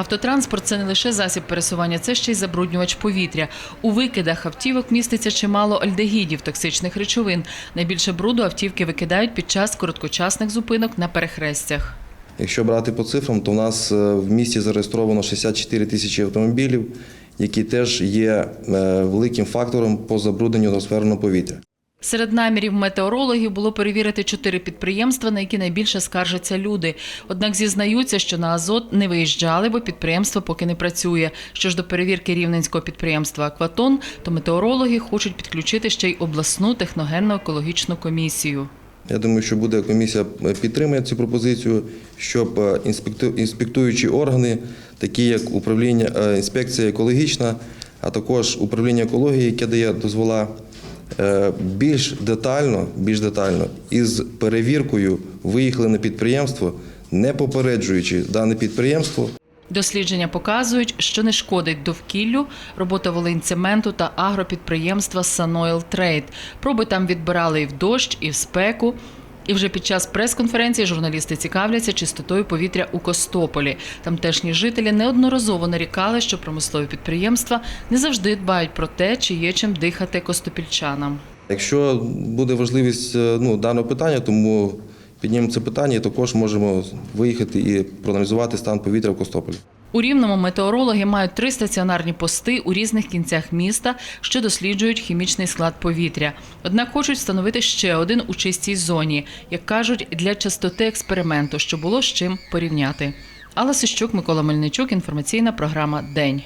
Автотранспорт це не лише засіб пересування, це ще й забруднювач повітря. У викидах автівок міститься чимало альдегідів, токсичних речовин. Найбільше бруду автівки викидають під час короткочасних зупинок на перехрестях. Якщо брати по цифрам, то в нас е, в місті зареєстровано 64 тисячі автомобілів, які теж є е, великим фактором по забрудненню атмосферного повітря. Серед намірів метеорологів було перевірити чотири підприємства, на які найбільше скаржаться люди. Однак зізнаються, що на Азот не виїжджали, бо підприємство поки не працює. Що ж до перевірки рівненського підприємства Акватон, то метеорологи хочуть підключити ще й обласну техногенно-екологічну комісію. Я думаю, що буде комісія е, підтримує цю пропозицію, щоб е, інспектуючі органи, такі як управління е, інспекція екологічна, а також управління екології, яке дає дозвола, більш детально, більш детально із перевіркою виїхали на підприємство, не попереджуючи дане підприємство Дослідження показують, що не шкодить довкіллю робота волинцементу та агропідприємства Sanoil Трейд. Проби там відбирали і в дощ, і в спеку. І вже під час прес-конференції журналісти цікавляться чистотою повітря у Костополі. Тамтешні жителі неодноразово нарікали, що промислові підприємства не завжди дбають про те, чи є чим дихати костопільчанам. Якщо буде важливість е, ну, даного питання, тому піднімемо це питання і також можемо виїхати і проаналізувати стан повітря в Костополі. У Рівному метеорологи мають три стаціонарні пости у різних кінцях міста, що досліджують хімічний склад повітря. Однак хочуть встановити ще один у чистій зоні, як кажуть, для частоти експерименту, що було з чим порівняти. Алла Сищук, Микола Мельничук, інформаційна програма День.